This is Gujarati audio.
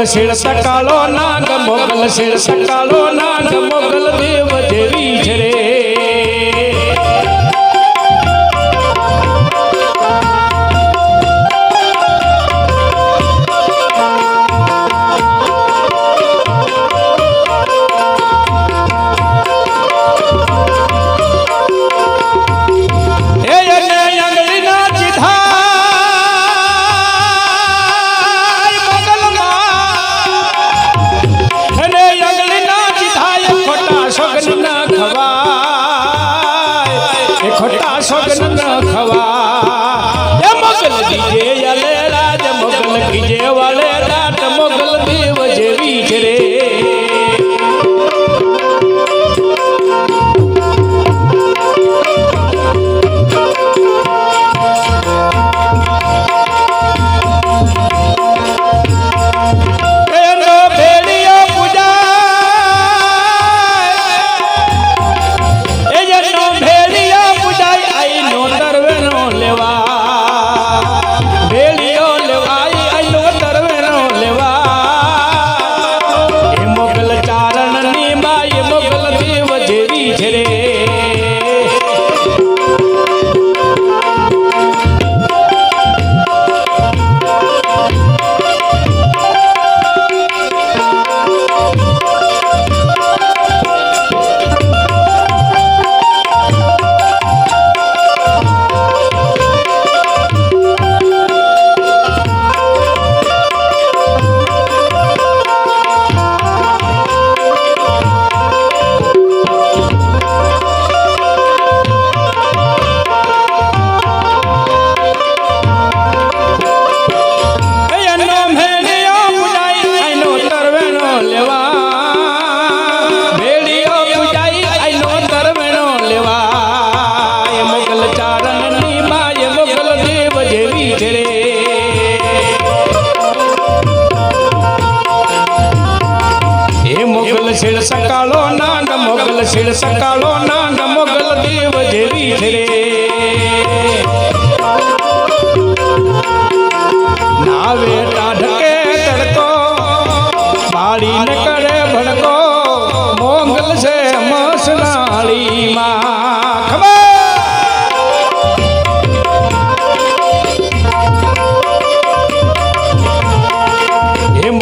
મોગલ શિર સકાલો નાગ મોગલ શિર સકાલો નાગ મોગલ દેવ ખોટા સોગન ન ખવા એ મગન દીજે Get it. સકાળો ના મોગલ શીલ સકાળો ના મોગલ દેવ જેવી છે. રે નાવે ટાઢકે તડકો, બાળીને